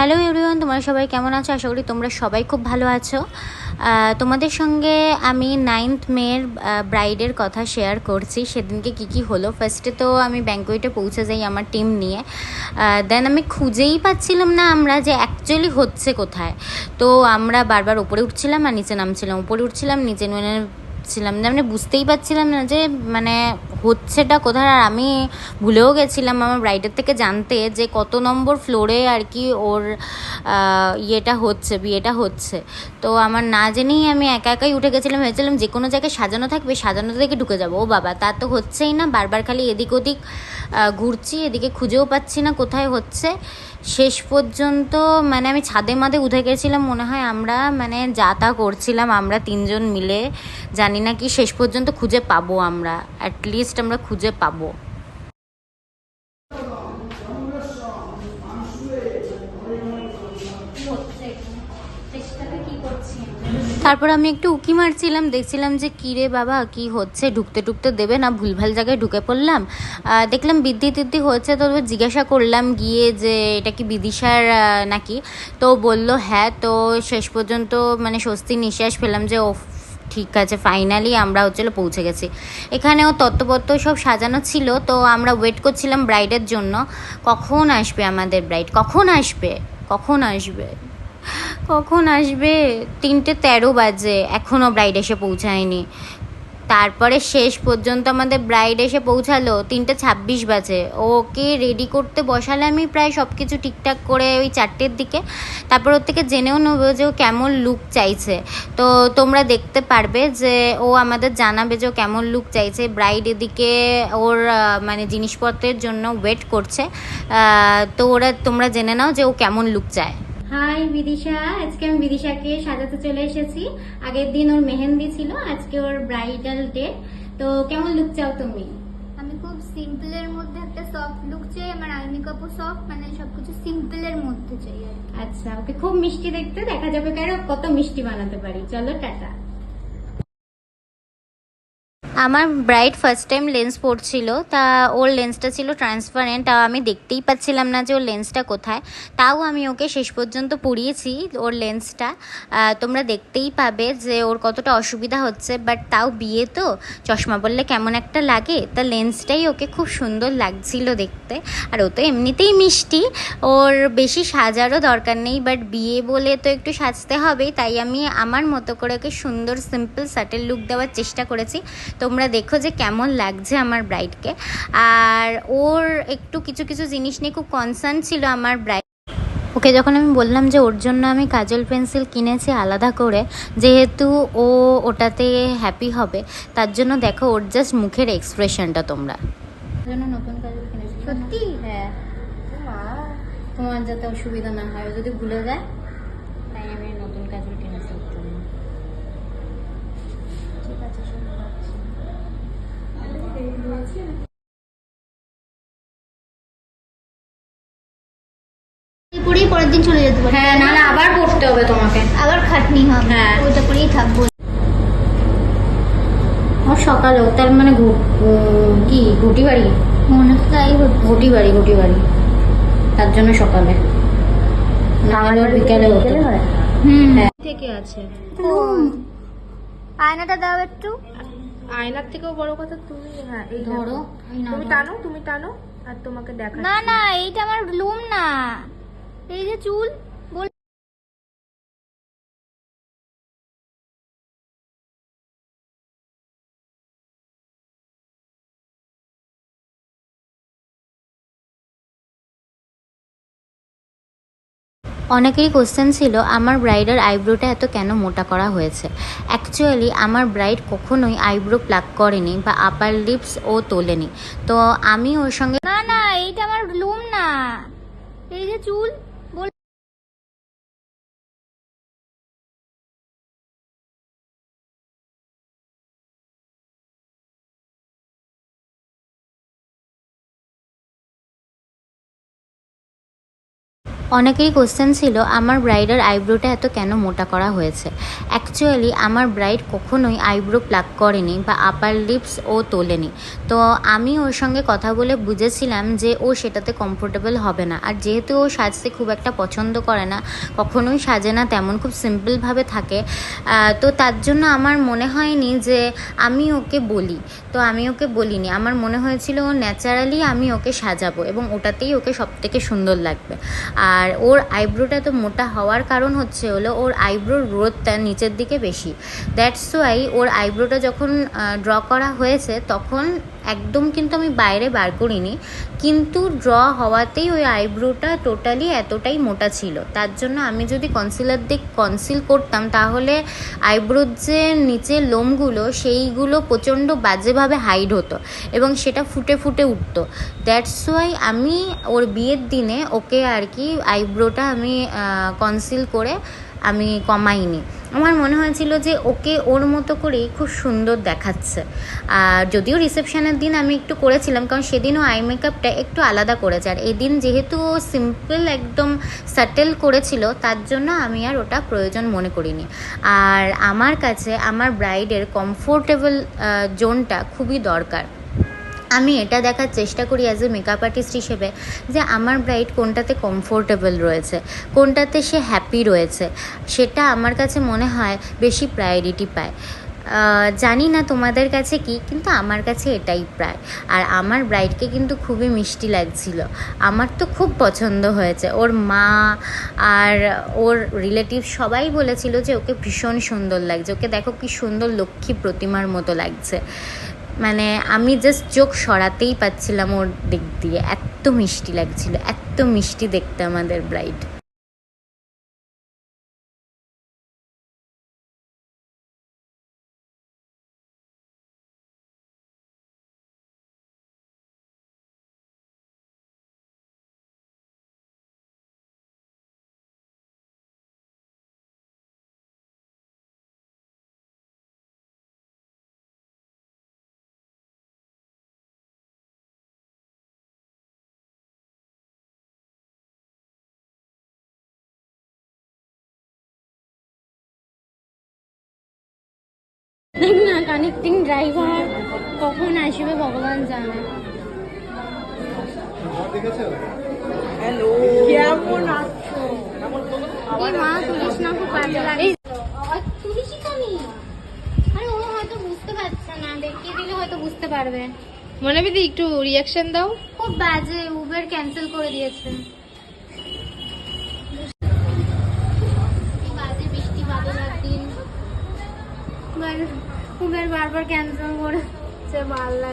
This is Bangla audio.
হ্যালো এভরিওয়ান তোমরা সবাই কেমন আছো? আশা করি তোমরা সবাই খুব ভালো আছো। তোমাদের সঙ্গে আমি নাইন্থ মের ব্রাইডের কথা শেয়ার করছি। সেদিনকে কি কি হলো? ফার্স্টে তো আমি ব্যাঙ্কুয়েটে পৌঁছে যাই আমার টিম নিয়ে। দেন আমি খুঁজেই পাচ্ছিলাম না আমরা যে অ্যাকচুয়ালি হচ্ছে কোথায়। তো আমরা বারবার উপরে উঠছিলাম আর নিচে নামছিলাম। উপরে উঠছিলাম, নিচে মানে ছিলাম। না মানে বুঝতেই পারছিলাম না যে মানে হচ্ছেটা কোথায়? আর আমি ভুলেও গেছিলাম আমার ব্রাইডের থেকে জানতে যে কত নম্বর ফ্লোরে আর কি ওর ইয়েটা হচ্ছে, বিয়েটা হচ্ছে। তো আমার না জেনেই আমি একা একাই উঠে গেছিলাম, ভেবেছিলাম যে কোনো জায়গায় সাজানো থাকবে, সাজানো থেকে ঢুকে যাব। ও বাবা, তা তো হচ্ছেই না। বারবার খালি এদিক ওদিক ঘুরছি, এদিকে খুঁজেও পাচ্ছি না কোথায় হচ্ছে। শেষ পর্যন্ত মানে আমি ছাদে মাদে উঠে গেছিলাম, মনে হয় আমরা মানে যা তা করছিলাম আমরা তিনজন মিলে, জানি না কি শেষ পর্যন্ত খুঁজে পাবো আমরা অ্যাটলিস্ট আমরা খুঁজে পাবো। তারপর আমি একটু উকি মারছিলাম, দেখছিলাম যে কী রে বাবা, কি হচ্ছে? ঢুকতে ঢুকতে দেবে না, ভুলভাল জায়গায় ঢুকে পড়লাম। দেখলাম বিদ্যি টিদ্দি হচ্ছে তো জিজ্ঞাসা করলাম গিয়ে যে এটা কি বিদিশার নাকি? তো বলল হ্যাঁ তো শেষ পর্যন্ত মানে স্বস্তি নিঃশ্বাস পেলাম যে ও ঠিক আছে ফাইনালি আমরা হচ্ছিল পৌঁছে গেছি। এখানেও তত্ত্বপত্র সব সাজানো ছিল, তো আমরা ওয়েট করছিলাম ব্রাইডের জন্য। কখন আসবে আমাদের ব্রাইড কখন আসবে? কখন আসবে? কখন আসবে? তিনটে তেরো বাজে। এখনও ব্রাইড এসে পৌঁছায়নি। তারপরে শেষ পর্যন্ত আমাদের ব্রাইড এসে পৌঁছালো, তিনটে ছাব্বিশ বাজে। ওকে রেডি করতে বসালে আমি প্রায় সব কিছু ঠিকঠাক করে ওই চারটের দিকে। তারপর ওর থেকে জেনেও নেব যে ও কেমন লুক চাইছে। তো তোমরা দেখতে পারবে যে ও আমাদের জানাবে যে ও কেমন লুক চাইছে। ব্রাইড এদিকে ওর মানে জিনিসপত্রের জন্য ওয়েট করছে। তো ওরা, তোমরা জেনে নাও যে ও কেমন লুক চায়। হাই বিদিশা আজকে আমি বিদিশাকে সাজাতে চলে এসেছি। আগের দিন ওর মেহেন্দি ছিল আজকে ওর ব্রাইডাল ডে তো কেমন লুক চাও তুমি? আমি খুব সিম্পলের মধ্যে একটা সফট লুক চাই আমার আই মেকআপও সফট মানে সবকিছু সিম্পলের মধ্যে চাই। আচ্ছা ওকে খুব মিষ্টি দেখতে দেখা যাবে কারও কত মিষ্টি বানাতে পারি। চলো টাটা। আমার ব্রাইড ফার্স্ট টাইম লেন্স পড়ছিল তা ওর লেন্সটা ছিল ট্রান্সপারেন্ট তাও আমি দেখতেই পাচ্ছিলাম না যে ওর লেন্সটা কোথায়। তাও আমি ওকে শেষ পর্যন্ত পরিয়েছি ওর লেন্সটা তোমরা দেখতেই পাবে যে ওর কতটা অসুবিধা হচ্ছে বাট তাও বিয়ে তো, চশমা বললে কেমন একটা লাগে। তা লেন্সটাই ওকে খুব সুন্দর লাগছিল দেখতে। আর ও তো এমনিতেই মিষ্টি, ওর বেশি সাজারও দরকার নেই বাট বিয়ে বলে তো একটু সাজতে হবেই, তাই আমি আমার মতো করে ওকে সুন্দর সিম্পল সাটেল লুক দেওয়ার চেষ্টা করেছি। তোমরা দেখো যে কেমন লাগছে আমার ব্রাইডকে আর ওর একটু কিছু কিছু জিনিস নিয়ে খুব কনসার্ন ছিল আমার ব্রাইড ওকে যখন আমি বললাম যে ওর জন্য আমি কাজল পেন্সিল কিনেছি আলাদা করে যেহেতু ও ওটাতে হ্যাপি হবে তার জন্য দেখো ওর জাস্ট মুখের এক্সপ্রেশনটা তোমরা। জন্য নতুন কাজল কিনেছি। সত্যি? হ্যাঁ। তোমার যাতে অসুবিধা না হয় যদি ভুলে যায় পরেই পরের দিন চলে যেতে পারি। হ্যাঁ নাহলে আবার পড়তে হবে তোমাকে। আবার খাটনি হবে। হ্যাঁ। ওইটা করেই থাকব। ও সকালেও তার মানে কি ঘুটি বাড়ি মনে তো তাই ঘুটি বাড়ি ঘুটি বাড়ি তার জন্য সকালে। নাহলে ওর বিকেলে হতো। হুম। হ্যাঁ। থেকে আছে। আয়নাটা দাও একটু। আয়নার থেকেও বড় কথা তুমি হ্যাঁ এই ধরো। তুমি টানো তুমি টানো আর তোমাকে দেখা না না এইটা আমার লুম না। এই যে চুল অনেকেরই কোশ্চেন ছিল, আমার ব্রাইডের আইব্রোটা এত কেন মোটা করা হয়েছে? অ্যাকচুয়ালি আমার ব্রাইড কখনোই আইব্রো প্লাক করেনি বা আপার লিপস ও তোলেনি। তো আমি ওর সঙ্গে না না, এইটা আমার লুম না। এই যে চুল। অনেকেরই কোশ্চেন ছিল, আমার ব্রাইডের আইব্রোটা এত কেন মোটা করা হয়েছে? অ্যাকচুয়ালি আমার ব্রাইড কখনোই আইব্রো প্লাক করেনি বা আপার লিপস ও তোলেনি। তো আমি ওর সঙ্গে কথা বলে বুঝেছিলাম যে ও সেটাতে কমফোর্টেবল হবে না। আর যেহেতু ও সাজতে খুব একটা পছন্দ করে না, কখনোই সাজে না, তেমন খুব সিম্পলভাবে থাকে। তো তার জন্য আমার মনে হয়নি যে আমি ওকে বলি। তো আমি ওকে বলিনি। আমার মনে হয়েছিল ও ন্যাচারালি আমি ওকে সাজাবো এবং ওটাতেই ওকে সব থেকে সুন্দর লাগবে। আর ওর আইব্রোটা তো মোটা হওয়ার কারণ হচ্ছে হলো ওর আইব্রোর গ্রোথটা নিচের দিকে বেশি। দ্যাটস ওয়াই ওর আইব্রোটা যখন ড্র করা হয়েছে, তখন একদম কিন্তু আমি বাইরে বার করিনি। কিন্তু ড্র হওয়াতেই ওই আইব্রোটা টোটালি এতটাই মোটা ছিল। তার জন্য আমি যদি কনসিলার দিয়ে কনসিল করতাম, তাহলে আইব্রোর যে নিচের লোমগুলো, সেইগুলো প্রচণ্ড বাজেভাবে হাইড হতো এবং সেটা ফুটে ফুটে উঠতো। দ্যাটস ওয়াই আমি ওর বিয়ের দিনে ওকে আর কি আইব্রোটা আমি কনসিল করে আমি কমাইনি। আমার মনে হয়েছিল যে ওকে ওর মতো করেই খুব সুন্দর দেখাচ্ছে। আর যদিও রিসেপশনের দিন আমি একটু করেছিলাম, কারণ সেদিনও আই মেকআপটা একটু আলাদা করেছে। আর এদিন যেহেতু ও সিম্পল একদম সাটেল করেছিল, তার জন্য আমি আর ওটা প্রয়োজন মনে করিনি। আর আমার কাছে আমার ব্রাইডের কমফোর্টেবল জোনটা খুবই দরকার। আমি এটা দেখার চেষ্টা করি অ্যাজ এ মেকআপ আর্টিস্ট হিসেবে যে আমার ব্রাইড কোনটাতে কমফোর্টেবল রয়েছে, কোনটাতে সে হ্যাপি রয়েছে, সেটা আমার কাছে মনে হয় বেশি প্রায়োরিটি পায়। জানি না তোমাদের কাছে কি, কিন্তু আমার কাছে এটাই প্রায়। আর আমার ব্রাইডকে কিন্তু খুবই মিষ্টি লাগছিল। আমার তো খুব পছন্দ হয়েছে। ওর মা আর ওর রিলেটিভ সবাই বলেছিল যে ওকে ভীষণ সুন্দর লাগছে। ওকে দেখো কি সুন্দর লক্ষ্মী প্রতিমার মতো লাগছে। মানে আমি জাস্ট চোখ সরাতেই পাচ্ছিলাম ওর দিক দিয়ে। এত মিষ্টি লাগছিল, এত মিষ্টি দেখতে আমাদের ব্রাইড না কানেক্টিং ড্রাইভার কখন আসবে ভগবান জানে। এই মা তুলিস না খুব বাজে লাগে। তুলিসই আমি। আরে ও হয়তো বুঝতে পারছে না দেখিয়ে দিলে হয়তো বুঝতে পারবে। মনে বিদি একটু রিয়াকশন দাও। খুব বাজে উবের ক্যান্সেল করে দিয়েছে। বাজে বৃষ্টি বাদলার দিন। উবের বারবার ক্যান্সেল করেছে ভালো